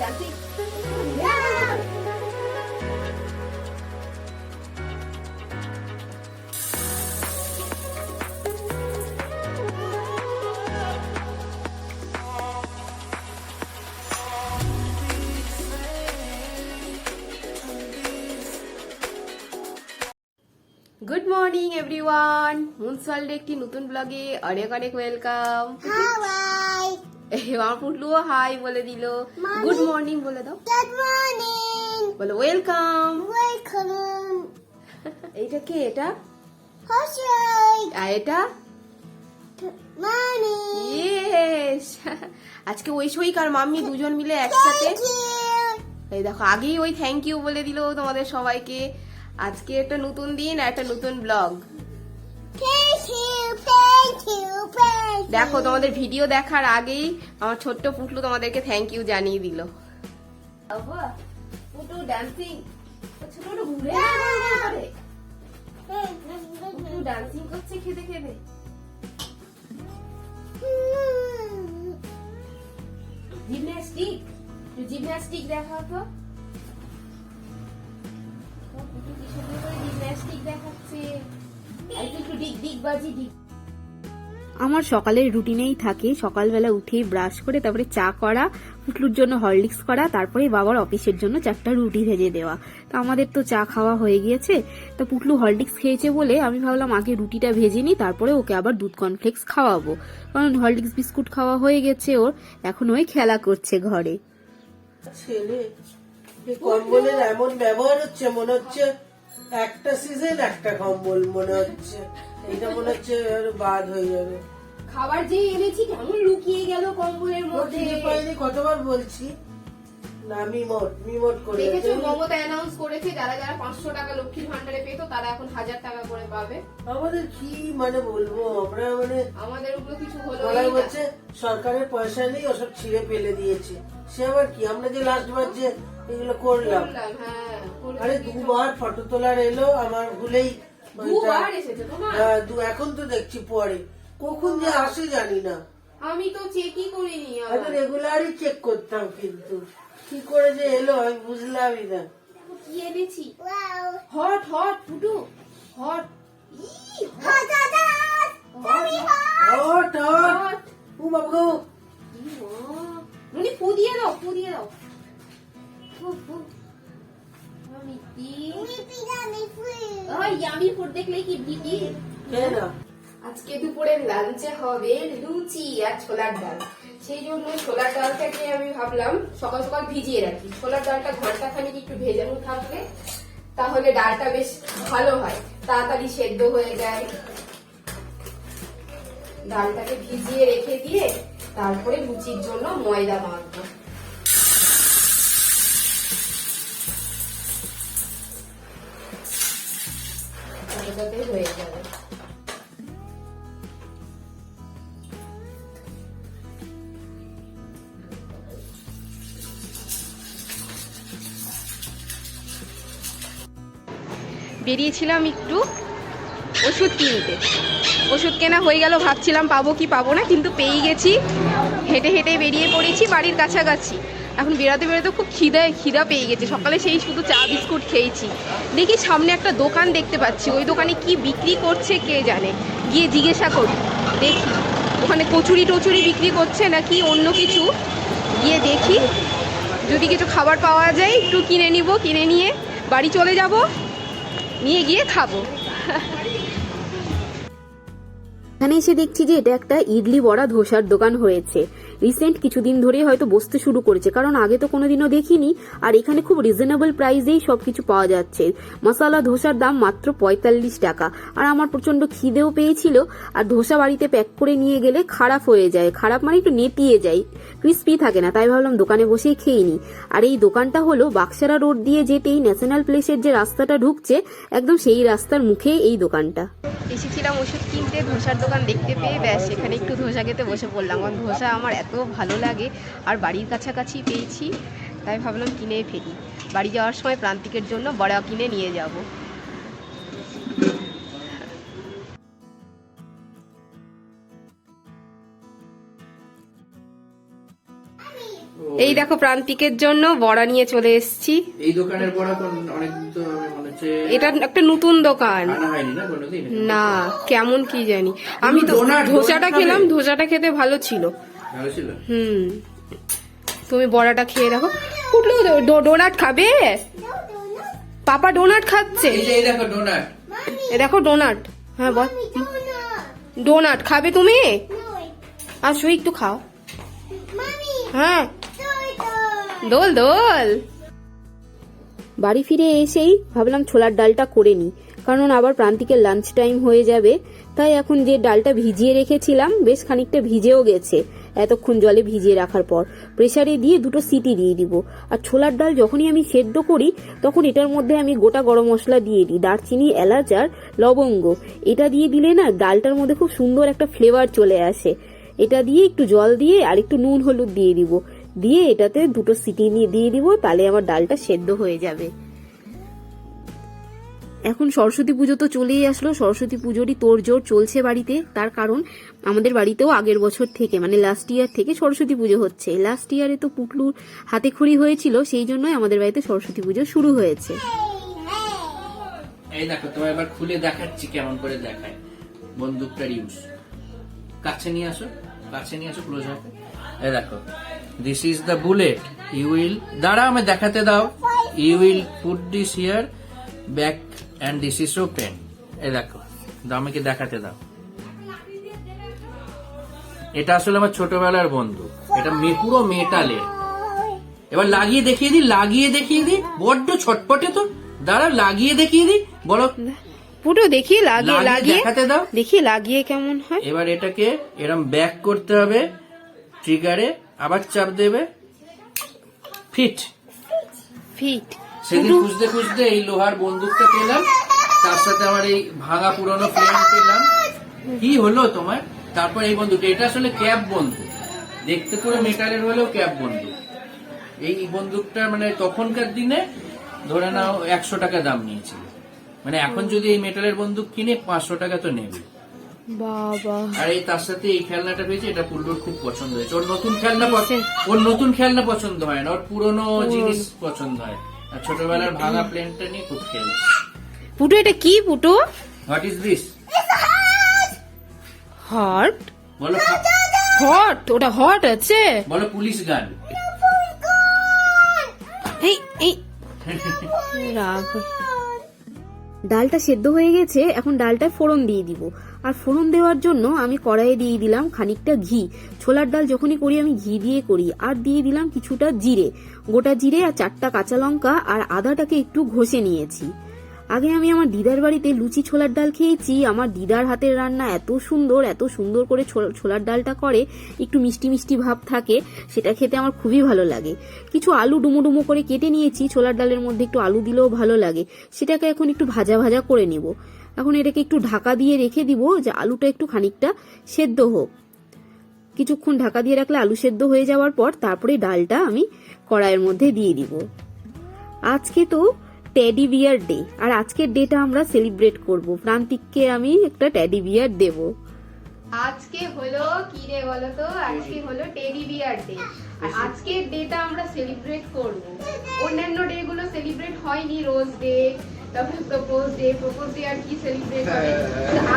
dancing. Good morning everyone মুনসওয়ার্ল্ডে একটি নতুন ব্লগে অনেক অনেক ওয়েলকাম আমার পুটলুও হাই বলে দিল। গুড মর্নিং বলে দাও। Good morning. বলো ওয়েলকাম Welcome. এইটা কে এটা? আর এটা? আজকে ঐশরিক আর মাম্মি দুজন মিলে একসাথে। এই দেখো আগেই ওই থ্যাংক ইউ বলে দিল তোমাদের সবাইকে। আজকে একটা নতুন দিন আর একটা নতুন ব্লগ দেখো তোমাদের ভিডিও দেখার আগেই আমার ছোট্ট পুটলু তোমাদেরকে থ্যাংক ইউ জানিয়ে দিল। পুটু ডান্সিং ছোট ঘুরে পুটু ডান্সিং করছে খেতে খেতে। জিমন্যাস্টিক জিমন্যাস্টিক দেখাও তো। জিমন্যাস্টিক দেখাচ্ছে? একটু ডিগ ডিগ বাজি ডিগ। আমার সকালের রুটিনেই থাকে। সকালবেলা উঠেই ব্রাশ করে, তারপরে চা করা পুটলুর জন্য হরলিক্স করা, তারপরে বাবার অফিসের জন্য চারটা রুটি ভেজে দেওয়া। তো আমাদের তো চা খাওয়া হয়ে গিয়েছে। তো পুটলু হরলিক্স খেয়েছে বলে আমি ভাবলাম আগে রুটিটা ভেজে নিই, তারপরে ওকে আবার দুধ কর্নফ্লেক্স খাওয়াবো। কারণ হরলিক্স বিস্কুট খাওয়া হয়ে গেছে ওর, এখন ওই খেলা করছে ঘরে। ছেলে এমন ব্যবহার হচ্ছে, মনে হচ্ছে একটা সিজন একটা কম্বল মনে হচ্ছে। এটা মনে হচ্ছে বাদ হয়ে যাবে। খাবার যে এনেছি কেমন লুকিয়ে গেল কম্বলের মধ্যে। কতবার বলছি? না মিমোট মিমোট করে দেখেছ মমতা অ্যানাউন্স করেছে যারা যারা পাঁচশো টাকা লক্ষ্মীর ভান্ডারে পেতো তারা এখন হাজার টাকা করে পাবে। আমাদের কি মানে বলব আমরা মানে আমাদের উপর কিছু হলো হচ্ছে সরকারের পয়সা নেই ওসব ছিঁড়ে ফেলে দিয়েছে। সে আবার কি? আমরা যে লাস্ট বার যে এগুলো করলাম। হ্যাঁ আরে দুবার ফটো তোলার এলো আমার ভুলেই দুবার এসেছে তোমার? হ্যাঁ, এখন তো দেখছি পরে। কখন যে আসে জানি না। আমি তো চেকই করিনি। রেগুলারই চেক করতাম কিন্তু। কি করে যে এলো আমি বুঝলামই না। কি এনেছি? হট হট ফুটু হট। ও বাবা মানে ফু দিয়ে দাও ফু দিয়ে দাও। ফু, ফু। আজকে দুপুরে লাঞ্চে হবে লুচি আর ছোলার ডাল। সেই জন্য ছোলার ডালটাকে আমি ভাবলাম সকাল সকাল ভিজিয়ে রাখি। ছোলার ডালটা ঘণ্টা খানিক একটু ভেজানো থাকলে তাহলে ডালটা বেশ ভালো হয়। তাড়াতাড়ি সেদ্ধ হয়ে যায়। ডালটাকে ভিজিয়ে রেখে দিয়ে তারপরে লুচির জন্য ময়দা মাখবো। হয়ে যাবে। বেরিয়েছিলাম একটু ওষুধ কিনতে। ওষুধ কেনা হয়ে গেল, ভাবছিলাম পাবো কি পাবো না, কিন্তু পেয়ে গেছি। হেঁটে হেঁটে বেরিয়ে পড়েছি বাড়ির কাছাকাছি। এখন বেরোতে বেরোতে খুব খিদে, খিদা পেয়ে গেছে। সকালে সেই শুধু চা, বিস্কুট খেয়েছি। দেখি সামনে একটা দোকান দেখতে পাচ্ছি। ওই দোকানে কি বিক্রি করছে কে জানে? গিয়ে জিজ্ঞাসা করি। দেখি। ওখানে কচুরি টচুরি বিক্রি করছে নাকি অন্য কিছু? গিয়ে দেখি। যদি কিছু খাবার পাওয়া যায়, একটু কিনে নিব, কিনে নিয়ে বাড়ি চলে যাব। নিয়ে গিয়ে খাব। এখানে এসে দেখছি যে এটা একটা ইডলি বড়া ধোসার দোকান হয়েছে। রিসেন্ট কিছুদিন ধরেই হয়তো বসতে শুরু করেছে, কারণ আগে তো কোনোদিনও দেখিনি, আর এখানে খুব রিজনেবল প্রাইসেই সবকিছু পাওয়া যাচ্ছে। মশালা ধোসার দাম মাত্র পঁয়তাল্লিশ টাকা। আর আমার প্রচণ্ড খিদেও পেয়েছিল, আর ধোসা বাড়িতে প্যাক করে নিয়ে গেলে খারাপ হয়ে যায়। খারাপ মানে একটু নেতিয়ে যায়। ক্রিস্পি থাকে না, তাই ভাবলাম দোকানে বসেই খেয়ে নিই। আর এই দোকানটা হলো বাক্সারা রোড দিয়ে যেতেই ন্যাশনাল প্লেসের যে রাস্তাটা ঢুকছে, একদম সেই রাস্তার মুখে এই দোকানটা। এসেছিলাম ওষুধ কিনতে, ধোসার দোকান দেখতে পেয়ে, ব্যাস, এখানে একটু ধোসা খেতে বসে পড়লাম। কারণ ধোসা আমার এত ভালো লাগে, আর বাড়ির কাছাকাছি পেয়েছি, তাই ভাবলাম কিনে ফেলি। বাড়ি যাওয়ার সময় প্রান্তিকের জন্য বড়া কিনে নিয়ে যাব। এই দেখো, প্রান্তিকের জন্য বড়া নিয়ে চলে এসেছি। এই দোকানের বড়া অনেক এটা একটা নতুন দোকান। না কেমন কি জানি। আমি তো ধোসাটা খেলাম ধোসাটা খেতে ভালো ছিল। হুম। তুমি বড়াটা খেয়ে দেখো। ডো- ডোনাট খাবে? পাপা ডোনাট খাচ্ছে। এই যে এই দেখো ডোনাট। এ দেখো ডোনাট। হ্যাঁ বল। ডোনাট খাবে তুমি. আসো একটু খাও। হ্যাঁ। দোল দোল। বাড়ি ফিরে এসেই ভাবলাম ছোলার ডালটা করে নিই। কারণ আবার প্রান্তিকের লাঞ্চ টাইম হয়ে যাবে। তাই এখন যে ডালটা ভিজিয়ে রেখেছিলাম, বেশ খানিকটা ভিজেও গেছে। এতক্ষণ জলে ভিজিয়ে রাখার পর প্রেসারে দিয়ে দুটো সিটি দিয়ে দিব। আর ছোলার ডাল যখনই আমি সেদ্ধ করি, তখন এটার মধ্যে আমি গোটা গরম মশলা দিয়ে দিই। দারচিনি, এলাচ আর লবঙ্গ। এটা দিয়ে দিলে না ডালটার মধ্যে খুব সুন্দর একটা ফ্লেভার চলে আসে। এটা দিয়ে একটু জল দিয়ে আর একটু নুন, হলুদ দিয়ে দিব। দিয়ে এটাতে দুটো সিটি নিয়ে দিয়ে দিব, তাহলে আমার ডালটা সেদ্ধ হয়ে যাবে। এখন সরস্বতী পুজো তো চলেই আসলো। সরস্বতী পুজোরই তোড়জোড় চলছে বাড়িতে। তার কারণ আমাদের বাড়িতেও আগের বছর থেকে মানে লাস্ট ইয়ার থেকে সরস্বতী পুজো হচ্ছে। লাস্ট ইয়ারে তো পুটলুর হাতে খড়ি হয়েছিল, সেই জন্যই আমাদের বাড়িতে সরস্বতী পুজো শুরু হয়েছে। এই দেখো তোমার এবার খুলে দেখাচ্ছি কেমন করে দেখায়। বন্দুকটার ইউজ কাছে নিয়ে আসো, কাছে নিয়ে আসো ক্লোজ হাতে এই দেখো this is the bullet you will দাঁড়া আমি দেখাতে দাও। You will put this here back and this is open এই দেখো আমাকে দেখাতে দাও। এটা আসলে আমার ছোটবেলার বন্ধু। এটা পুরো মেটালের এবার লাগিয়ে দেখিয়ে দি লাগিয়ে দেখিয়ে দি বড্ড ছটপটে তো। দাঁড়া লাগিয়ে দেখিয়ে দি বলো। পুরো দেখি লাগিয়ে লাগিয়ে দেখাতে দাও। দেখি লাগিয়ে কেমন হয়? এবার এটাকে এরম ব্যাক করতে হবে ট্রিগারে আবার চাপ দেবে? ফিট। ফিট। সেদিন খুঁজতে খুঁজতে এই লোহার বন্দুকটা পেলাম তার সাথে আমার এই ভাঙা পুরনো ফ্রেম পেলাম। কি হলো তোমার? তারপর এই বন্দুকটা এটা আসলে ক্যাব বন্দুক। দেখতে পুরো মেটালের হলেও ক্যাব বন্দুক। এই বন্দুকটা মানে তখনকার দিনে ধরে নাও একশো টাকা দাম নিয়েছিল। মানে এখন যদি এই মেটালের বন্দুক কিনে পাঁচশো টাকা তো নেবে বাবা। আর এই তার সাথে এই খেলনাটা পেয়েছি এটা পুল্লুর খুব পছন্দ হয়েছে। ওর নতুন খেলনা ওর নতুন খেলনা পছন্দ হয় না ওর পুরনো জিনিস পছন্দ হয়। আর ছোটবেলার ভাঙা প্লেনটা নিয়ে খুব খেলে পুটু এটা কি Putu? What is this hot বলো হট ওটা হট আছে? বলো পুলিশ গান। এই এই। রাগ। ডালটা সেদ্ধ হয়ে গেছে এখন ডালটা ফোড়ন দিয়ে দিব। আর ফোড়ন দেওয়ার জন্য আমি কড়াইয়ে দিয়ে দিলাম খানিকটা ঘি। ছোলার ডাল যখনই করি, আমি ঘি দিয়ে করি। আর দিয়ে দিলাম কিছুটা জিরে। গোটা জিরে আর চারটা কাঁচা লঙ্কা আর আদাটাকে একটু ঘষে নিয়েছি। আগে আমি আমার দিদার বাড়িতে লুচি ছোলার ডাল খেয়েছি। আমার দিদার হাতের রান্না এত সুন্দর এত সুন্দর করে ছোলার ডালটা করে। একটু মিষ্টি মিষ্টি ভাব থাকে, সেটা খেতে আমার খুবই ভালো লাগে। কিছু আলু ডুমো ডুমো করে কেটে নিয়েছি। ছোলার ডালের মধ্যে একটু আলু দিলেও ভালো লাগে। সেটাকে এখন একটু ভাজা ভাজা করে নিব। এখন এটাকে একটু ঢাকা দিয়ে রেখে দিব যে আলুটা একটু খানিকটা সেদ্ধ হোক। কিছুক্ষণ ঢাকা দিয়ে রাখলে আলু সেদ্ধ হয়ে যাওয়ার পর তারপরে ডালটা আমি কড়াইয়ের মধ্যে দিয়ে দিব। আজকে তো টেডি বিয়ার ডে আর আজকের ডেটা আমরা সেলিব্রেট করব। প্রান্তিককে আমি একটা টেডি বিয়ার দেব। আজকে হলো কি রে বলো তো আজকে হলো টেডি বিয়ার ডে আর আজকের ডেটা আমরা সেলিব্রেট করব। অন্যান্য ডে গুলো সেলিব্রেট হয়নি রোজ ডে। তারপরে প্রপোজ ডে প্রপোজ ডে আর কি সেলিব্রেট হবে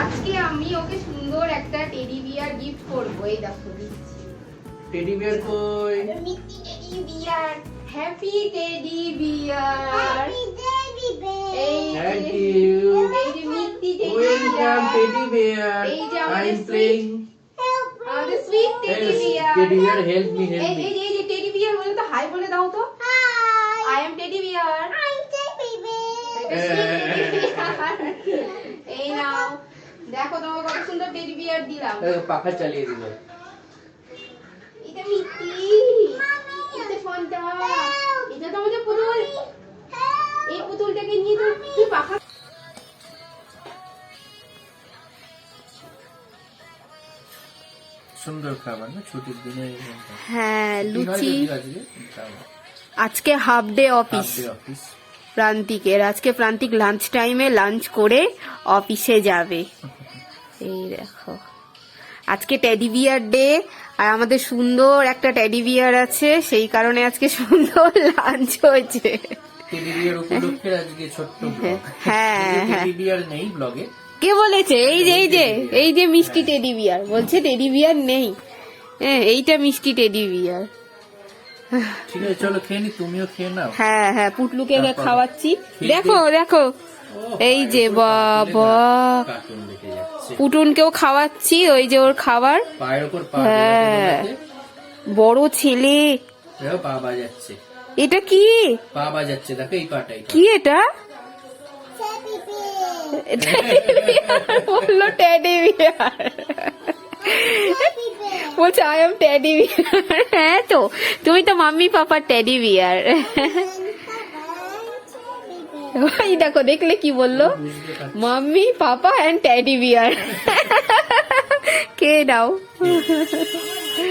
আজকে আমি ওকে সুন্দর একটা টেডি বিয়ার গিফট করব এই দেখো। দিচ্ছি টেডি বিয়ার কই Mickey Teddy Bear. Happy teddy bear Happy Teddy Bear. এই থ্যাংক ইউ এই যে Mitti teddy welcome teddy bear এই যে আমাদের এম প্লেইং Help me. আমাদের sweet teddy bear teddy bear help me help me এই যে টেডি বিয়ার বলে তো হাই বলে দাও তো Hi. I am teddy bear I'm Teddy Bear. এই নাও। দেখো তোমাকে কত সুন্দর টেডি বিয়ার দিলাম। পাখা চালিয়ে দিল। এটা মিত্তি এটা ফোনটা। এটা তো আমাদের পুতুল। এই পুতুলটাকে নিয়ে তো তুই পাখা সুন্দর খাবার না? ছুটির দিনে হ্যাঁ লুচি। আজকে? আজকে half day office half day office প্রান্তিকের। আজকে প্রান্তিক লাঞ্চ টাইমে লাঞ্চ করে অফিসে যাবে। এই দেখো। আজকে টেডি বিয়ার ডে আর আমাদের সুন্দর একটা টেডি বিয়ার আছে সেই কারণে আজকে সুন্দর লাঞ্চ হয়েছে। হ্যাঁ, হ্যাঁ। ব্লগে কে বলেছে? এই যে এই যে এই যে মিষ্টি টেডি বিয়ার বলছে টেডি বিয়ার নেই। হ্যাঁ এইটা মিষ্টি টেডি বিয়ার ঠিক আছে চলো খেয়ে নি তুমিও খেয়ে নাও। হ্যাঁ হ্যাঁ পুটলুকে? খাওয়াচ্ছি। দেখো দেখো। এই যে বাবা। পুটুনকেও খাওয়াচ্ছি ওই যে ওর খাবার। হ্যাঁ। বড় ছেলে। পা বাজাচ্ছে। এটা কি? পা বাজাচ্ছে দেখো এই পাটাই কি এটা? এটা বলল টেডি বিয়ার বলছে আই এম টেডি বিয়ার হ্যাঁ তো, তুমি তো মাম্মি পাপার টেডি বিয়ার ওই দেখো, দেখলে কি বলল? Mummy papa and teddy bear কে নাও।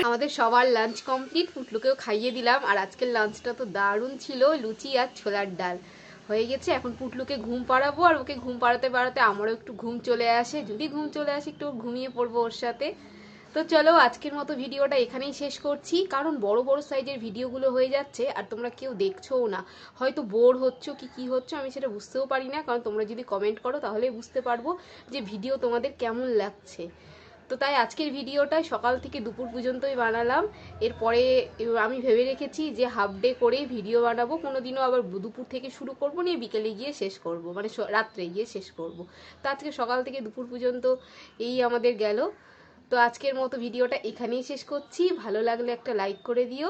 আমাদের সবার লাঞ্চ কমপ্লিট পুটলুকেও খাইয়ে দিলাম, আর আজকের লাঞ্চটা তো দারুণ ছিল, লুচি আর ছোলার ডাল। হয়ে গেছে, এখন পুটলুকে ঘুম পাড়াবো আর ওকে ঘুম পাড়াতে পাড়াতে আমারও একটু ঘুম চলে আসে, যদি ঘুম চলে আসে একটু ঘুমিয়ে পড়ব ওর সাথে। তো চলো আজকের মতো ভিডিওটা এখানেই শেষ করছি, কারণ বড় বড় সাইজের ভিডিওগুলো হয়ে যাচ্ছে আর তোমরা কেউ দেখছোও না। হয়তো বোর হচ্ছ কি কি হচ্ছে আমি সেটা বুঝতেও পারি না, কারণ তোমরা যদি কমেন্ট করো তাহলে বুঝতে পারব যে ভিডিও তোমাদের কেমন লাগছে। তো তাই আজকের ভিডিওটা সকাল থেকে দুপুর পর্যন্তই বানালাম। এরপরে আমি ভেবে রেখেছি যে হাফ ডে করে ভিডিও বানাবো। কোনোদিনও আবার দুপুর থেকে শুরু করব, নিয়ে বিকেলে গিয়ে শেষ করব মানে রাত্রে গিয়ে শেষ করব। তো আজকে সকাল থেকে দুপুর পর্যন্ত এই আমাদের গেল। তো আজকের মতো ভিডিওটা এখানেই শেষ করছি। ভালো লাগলে একটা লাইক করে দিও।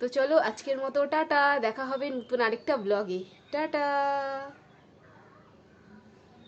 তো চলো আজকের মতো টাটা, দেখা হবে নতুন আরেকটা ব্লগে টাটা!